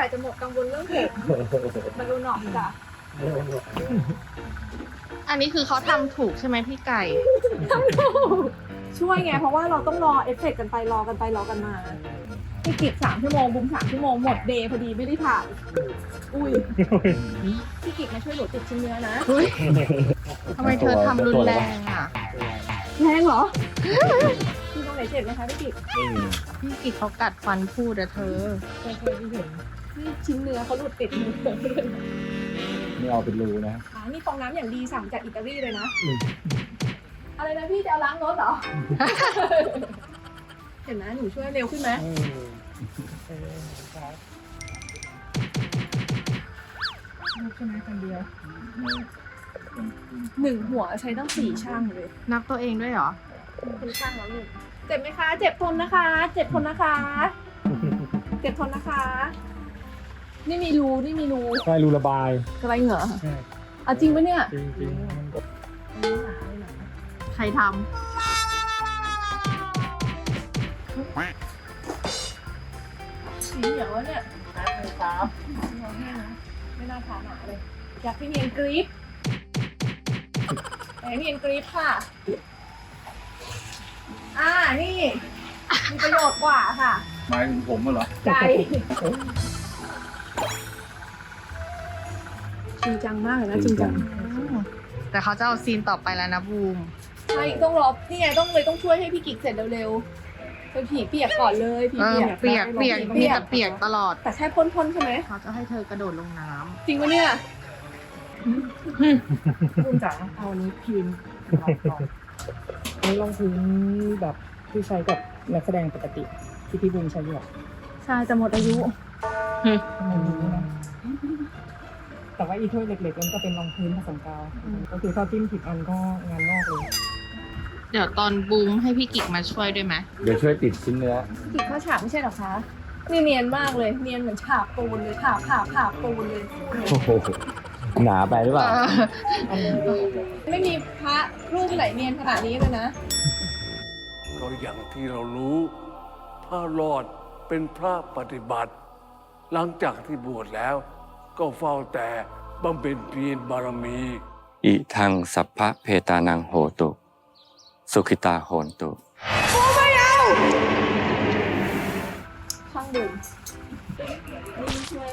อาจจะหมดกังวลเรื่องผมมาดูหนอกจ้ะอันนี้คือเขาทำถูกใช่ไหมพี่ไก่ ช่วยไง เพราะว่าเราต้องรอเอฟเฟกต์กันไปรอกันไปรอกันมาพี่กิจสามชั่วโมงบุมสามชั่วโมงหมดเดย์พอดีไม่ได้ถ่ายอุ้ยพี่กิจมาช่วยหนูติดชิ้นเนื้อนะทำไมเธอทำรุนแรงอะ แรงเหรอมีตรงไหนเจ็บไหมคะพี่กิจไม่มีพี่กิจเขากัดฟันพูดอะเธอนี่ ชิ้นเนื้อเขาหลุดติดมือเลยไม่เอาเป็นรูนะอ่านี่ฟองน้ำอย่างดีสั่งจากอิตาลีเลยนะอืมอะไรนะพี่จะเอาล้างรถเหรอ เห็นไหมหนูช่วยเร็วขึ้นไหมใช่ไหมคนเดียวหนึ่งหัวใช้ตั้งสี่ช่างเลยนับตัวเองด้วยเหรอ เป็นช่างแล้วหนึ่งเจ็บไหมคะ เจ็บทนนะคะ เจ็บทนนะคะ เจ็บทนนะคะ นี่มีรูนี่มีรูใช่รูระบายอะไรเหรอใช่เอาจริงปะเนี่ยจริงจริงๆมันก็ใครทสีเหนียวแล้วเนี่ยครับเหนียวแห้งนะไม่น่าทานหนาเลย อยากให้เนียนกรี๊ดไหนเนียนกรี๊ดค่ะ อ่านี่ มีประโยชน์กว่าค่ะหมายถึงผมเหรอใจ จริงจังมากเลยนะจริงจังำแต่เขาจะเอาซีนต่อไปแล้วนะบูมใช่ต้องรอนี่ไงต้องเลยต้องช่วยให้พี่กิกเสร็จเร็วๆเป็นผีเปียกก่อนเลยผีเออเปียกเปียกเปียกเปีพี่ยกจะเปียกตลอด แต่แค่พ่นๆใช่ไหมเขาจะให้เธอกระโดดลงน้ำจริงปะเนี่ยคุณจ๋าเอาอันนี้พิมพ์ก่อนอันนี้ลงพื้นแบบที่ใช้กับนักแสดงปกติที่พี่บุญใช้อยู่อะใช่จะหมดอายุ แต่ว่าอีถ้วยเล็กๆมันก็เป็นรองพื้นผสมกาวก็คือถ้าจิ้มผิดอันก็งานงอกเลยเดี๋ยวตอนบูมให้พี่กิกมาช่วยด้วยไหมเดี๋ยวช่วยติดชิ้นเนื้อพี่กิกเข้าฉากไม่ใช่เหรอคะนี่เนียนมากเลยเนียนเหมือนฉาบปูนเลยฉาบฉาบฉาบปูนเลยโอ้โหหนาไปหรือเปล่าอันนี้ไม่มีพระรูปไหนเนียนขนาดนี้เลยนะก็อย่างที่เรารู้ พระรอดเป็นพระปฏิบัติ หลังจากที่บวชแล้ว ก็เฝ้าแต่บำเพ็ญเพียรบารมี อิทังสัพพะเพตานังโหตุ สุขิตาโหนตุช่างดื่ม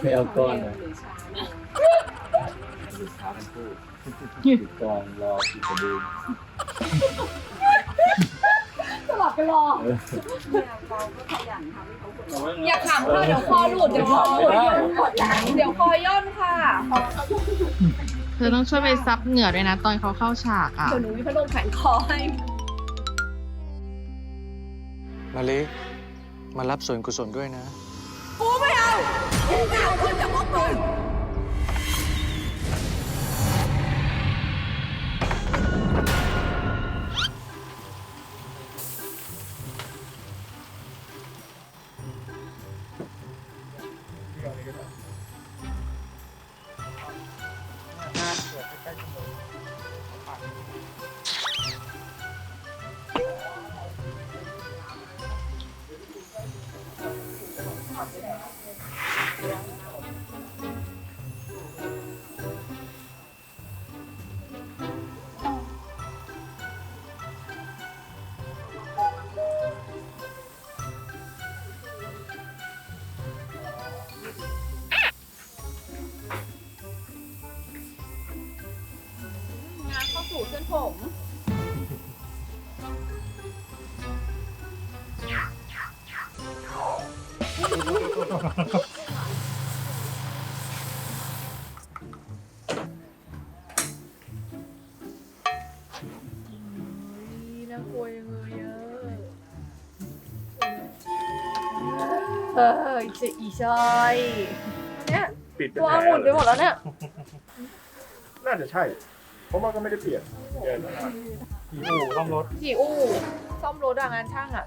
ไม่เอาก้อนนะติดกองรอติดกระดูก สลับกันรอ อย่าขำค่ะเดี๋ยวคอหลุดเดี๋ยวคอหลุดเดี๋ยวคอย่อนค่ะเธอต้องช่วยไปซับเหงื่อด้วยนะ ตอนเขาเข้าฉากอะ เดี๋ยวหนูมีพัดลมแขวนคอให้ มาลิมารับส่วนกุศลด้วยนะง ผมน่ากลัวยังเลยอะเอออีเจอีชอยอันเนี้ยปิดเป็นตัวแผลองุ่นไปหมดแล้วเนี่ย น่าจะใช่ เพราะมันก็ไม่ได้เปลี่ยนเดินมาผีอู่ซ่อมรถกี่อู่ซ่อมรถอะงานช่างอะ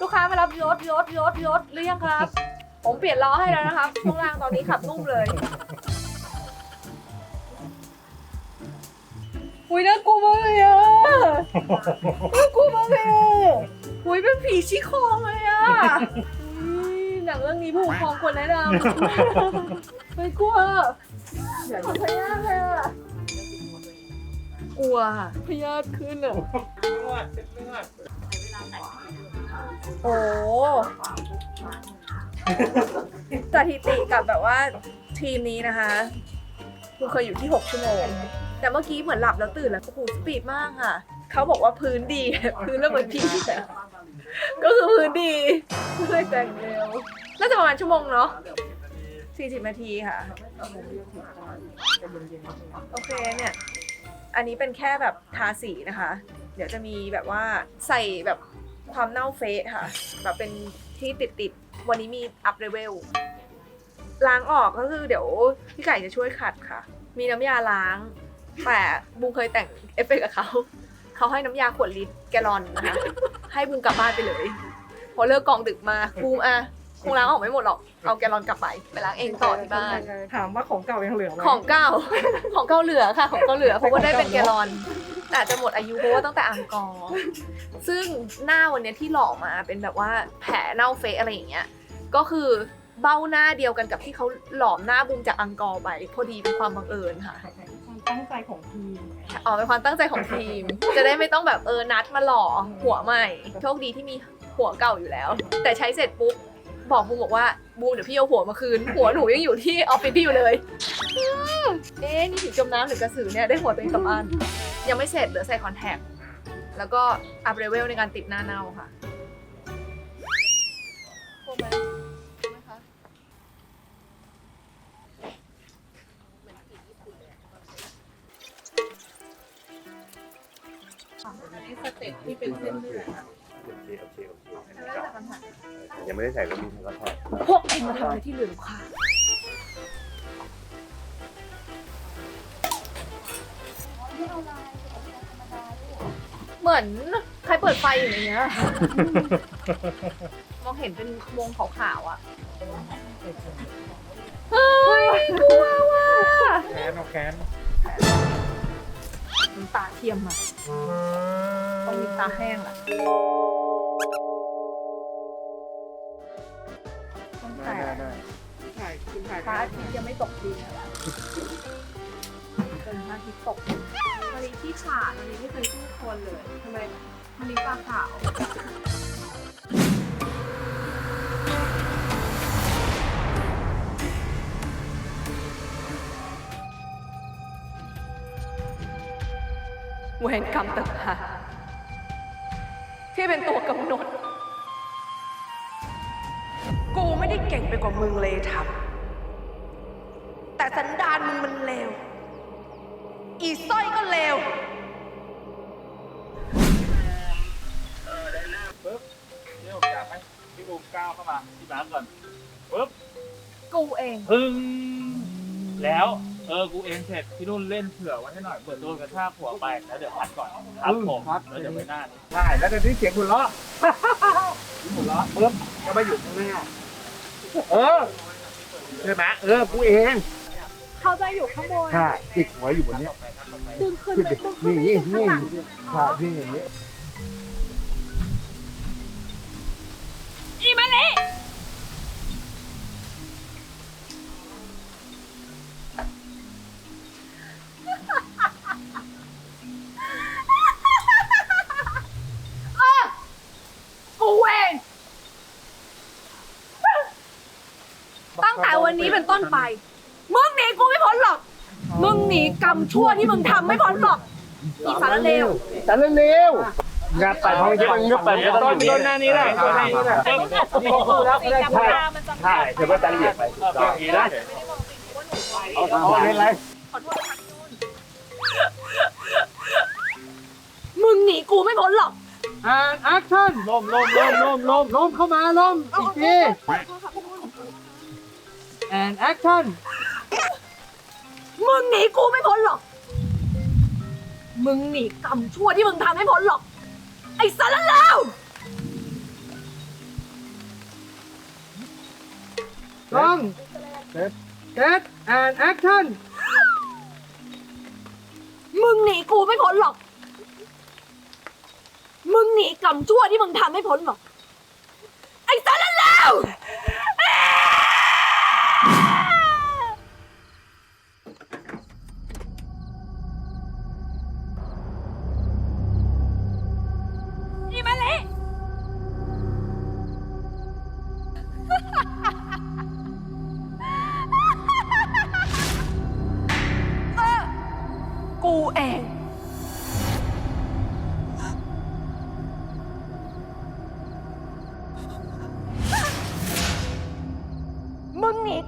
ลูกค้ามารับยศยศยศยศหรือยังครับ ผมเปลี่ยนล้อให้แล้วนะครับช่วงล่างตอนนี้ขับนุ่มเลยหุยน่ากลัวมากเลยอะน่ากลัวมากเลยอะหุยเป็นผีชี้โครงเลยอะอุ๊ยหนังเรื่องนี้ผู้ปกครองควรแนะนำไม่กลัวอย่าพยาธิเลยอะ กลัวพยาธิขึ้นอะโอ้สถิติกับแบบว่าทีมนี้นะคะกูเคยอยู่ที่ 6 ชั่วโมง แต่เมื่อกี้เหมือนหลับแล้วตื่นแล้วโอ้โหสปีดมากค่ะ เขาบอกว่าพื้นดี พื้นแล้วเหมือนพี่ก็คือพื้นดีเลยแต่งเร็วน่าจะประมาณชั่วโมงเนาะ40 นาทีค่ะ โอเคเนี่ย อันนี้เป็นแค่แบบทาสีนะคะ เดี๋ยวจะมีแบบว่าใส่แบบความเน่าเฟะค่ะ แบบเป็นที่ติดติดๆวันนี้มีอัพเลเวลล้างออกก็คือเดี๋ยวพี่ไก่จะช่วยขัดค่ะ มีน้ำยาล้าง แต่บูมเคยแต่งเอฟเฟกกับเขา เขาให้น้ำยาขวดลิตรแกลลอนนะคะให้บูมกลับบ้านไปเลย พอเลิกกองดึกมาบูมอะ คงล้างออกไม่หมดหรอก เอาแกลลอนกลับไปไปล้างเองต่อที่บ้าน ถามว่าของเก่ายังเหลือไหมของเก่า ของเก่าเหลือค่ะ ของเก่าเหลือเพราะว่าได้เป็นแกลลอนแต่อาจจะหมดอายุเพราะว่าตั้งแต่อังกอร์ซึ่งหน้าวันเนี้ยที่หล่อมาเป็นแบบว่าแผลเน่าเฟะอะไรอย่างเงี้ย ก็คือเบ้าหน้าเดียวกันกับที่เขาหลอมหน้าบูมจากอังกอร์ไปพอดีเป็นความบังเอิญค่ะ ความตั้งใจของทีม อ๋อเป็นความตั้งใจของทีม จะได้ไม่ต้องแบบเออนัดมาหล่อหัวใหม่ โชคดีที่มีหัวเก่าอยู่แล้ว แต่ใช้เสร็จปุ๊บ บอกบูมบอกว่าบูมเดี๋ยวพี่เอาหัวมาคืน หัวหนูยังอยู่ที่ออฟฟิศพี่อยู่เลยอืมเอ๊ะนี่ถึงจมน้ำหรือกระสือเนี่ยได้หัวตัวเองกลับบ้านยังไม่เสร็จเหลือใส่คอนแทคแล้วก็อัพเลเวลในการติดหน้าเน่าค่ะโคไหม พวกเองมาทำอะไรที่เรือลูกค้าเหมือนใครเปิดไฟอยู่ในเนี้ย มองเห็นเป็นวงขาวๆอะเฮ้ยกลัวว่ะแคนเอาแคนน้ำตาเทียมอะต้องมีตาแห้งอะ ตั้งได้แต่ได้ได้พระอาทิตย์ยังไม่ตกดินอะจนพระอาทิตย์ตกมะลิที่ขาดมะลิไม่เคยสู้คนเลยทำไมมะลิตาขาวเวรกรรมต่างหากที่เป็นตัวกำหนด เก่งไปกว่ามึงเลยทำแต่สันดานมึงมันเลว อีสร้อยก็เลวปึ๊บเดี๋ยวอยากให้พี่บูมก้าวเข้ามาที่ร้านก่อนปึ๊บกูเอง พึ่งแล้วเออกูเองเสร็จพี่นุ่นเล่นเผื่อไว้ให้หน่อยเปิดโดนกระชากหัวไปแล้วเดี๋ยวพัดก่อนครับผมแล้วเดี๋ยวไปหน้านี้ใช่แล้วเดี๋ยวที่เสียงหุ่นล้อหุ่นล้อปึ๊บก็มาอยู่ข้างหน้า เออใช่ไหมเออกูเองเขาจะอยู่ข้างบนใช่ติดหัวอยู่บนเนี้ยดึงขึ้นไปดึงขึ้นนี่ไปนี่ข้างนี่หลังขาที่อย่างนี้ วันนี้เป็นต้นไป มึงหนีกูไม่พ้นหรอก มึงหนีกรรมชั่วที่มึงทำไม่พ้นหรอกอีสารเลว แต่เร็วๆงัดไปทางนี้มันงัดไปไม่ต้องต้นหน้านี้แหละต้นหน้านี้แหละใช่ใช่เดี๋ยวก็จะละเอียดไปอย่างนี้นะเอาเอาเล่นอะไรมึงหนีกูไม่พ้นหรอกอ่าแอคชั่นลมลมลมลมลมลมเข้ามาลมอีกที and action มึงหนีกูไม่พ้นหรอก มึงหนีกรรมชั่วที่มึงทำไม่พ้นหรอก ไอ้สารเลวกล้องเซ็ต and action มึงหนีกูไม่พ้นหรอก มึงหนีกรรมชั่วที่มึงทำไม่พ้นหรอก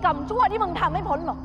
กรรมชั่วที่มึงทำไม่พ้นหรอก